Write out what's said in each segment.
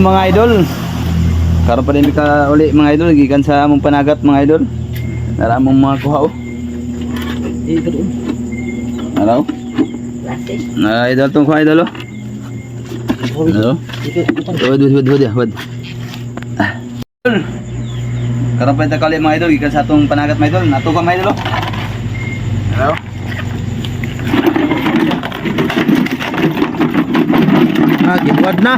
Mga idol, karon pa din ka uli mga idol, gikan sa among panagat mga idol. Nara among mga kuha oh. Ano? Na idol tong kuha idol oh. Ano? Wad wad wad wad. Karon pa din ka uli mga idol, gikan sa atong panagat mga idol. Nato ka mga idol oh. Ano? Ah, gibuad na.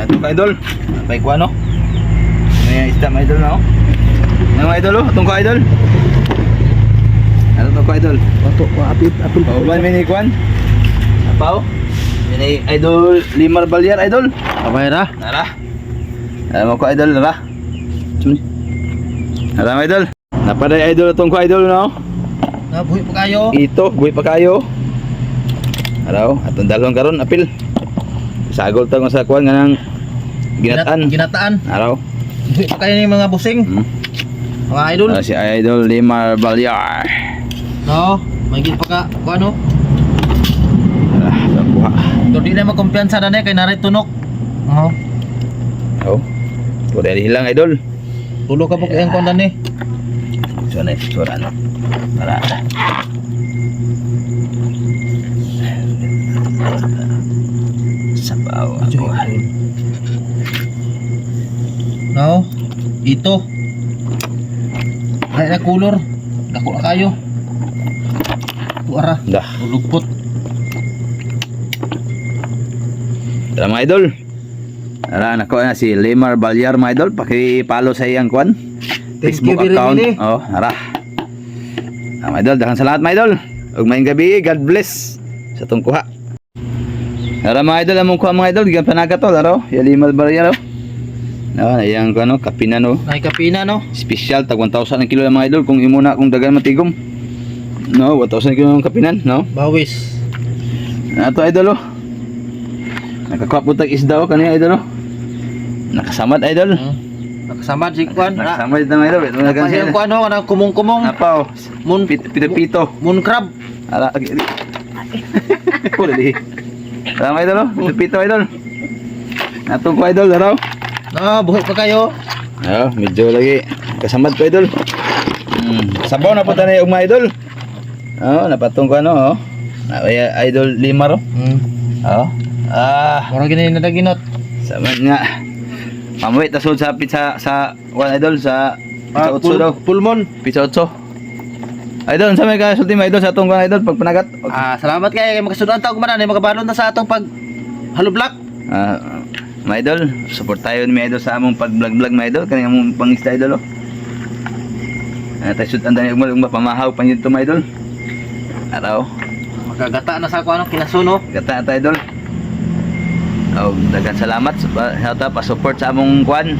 Wala ito ka idol. Napay ko ano? Ano yung isda mga idol na oh? Ano mga idol oh? Itong ka idol? Ano itong ka idol? Wato, apit, apil. Pauban may ni Kwan? Apaw? May idol Limar Balyar idol? Abay ra. Nara? Alam mo ko idol nara? Sumni? Nara mga idol? Napaday idol itong ko idol no? Nabuhi pa kayo. Ito, buhay pa kayo. Araw, atong dalawang karon apil. Sagol ta sa kuan nga nang ginataan. Ginataan. Araw. Kayo ni mga busing. Hmm. Mga idol. Ah, si Idol Limar Balyar. No, may gid pa ka. Kung ano? Ah, nakuha. Na makumpiyansa na kay naray tunok. Oh. Oh. Pwede hilang idol. Tulo ka po kayang kondan ni. So na ito ano. Para. Sa bawa ako. No. Ito. Ay na kulor. Dako na kayo. Tuara. Dah. Lugpot. Tara mga idol. Tara, nako na si Limar Balyar mga idol. Paki-follow sa iyang kwan. Thank Facebook you very account. much. Oh, tara. Ah, mga idol, dahan sa lahat mga idol. Ug maayong gabi, God bless sa tong kuha. Tara mga idol, among kuha mga idol, gigan panaga to, laro. Ya Limar Balyar oh. No, ayang ano, kapinan oh. Ay kapina no. Special tag 1,000 ang kilo lang mga idol kung imo na kung dagan matigom. No, 1,000 kilo ng kapinan, no? Bawis. Ato idol oh. Nakakuha po tag isda oh kanina idol oh. Nakasamad idol. Hmm. Nakasamad si Kwan. Na, Nakasamad na idol. Ito na yung ganyan. Kwan no, kanang kumong-kumong. Apa oh. Mun Pit- Pito-pito. Moon crab. Ala agi. Pula di. Tama idol oh. Pito-pito idol. Atong ko idol daraw. No, buhi pa kayo. Oh, medyo lagi kasamad ko idol. Hmm. Sabaw na po tayo mga idol. Oh, napatong ko ano oh. Ay, idol lima ro. Hmm. Oh. Ah, Mura gini na daginot. Saman nga. Mamuwi tasod sa pizza sa one idol sa pizza Ah, daw. Pulmon. Pizza utso. Idol, sa may ka sulti mga idol sa atong one idol pag panagat. Ah, salamat kay kay makasunod ta og manan magabalon na sa atong pag Halo Black. Ah, mga idol, support tayo ni idol sa among pag-vlog-vlog mga idol. Kani among pangista idol oh. Ah, tayo sud andan yung mga pamahaw pa nito mga idol. Araw, Magagata na sa ako ano kinasuno. gata ta idol. Oh, dagan salamat sa pa, pa support sa among kwan.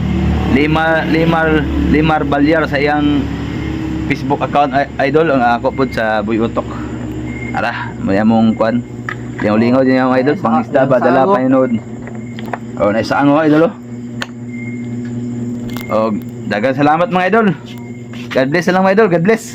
Limar Limar Limar Balyar sa iyang Facebook account idol ang ako po sa Buy Utok. Ara, may among kwan. Yung lingaw din yung idol, pangisda ba dala pa yun. Oh, naisa ang idol oh. Oh, dagan salamat mga idol. God bless na lang mga idol, God bless.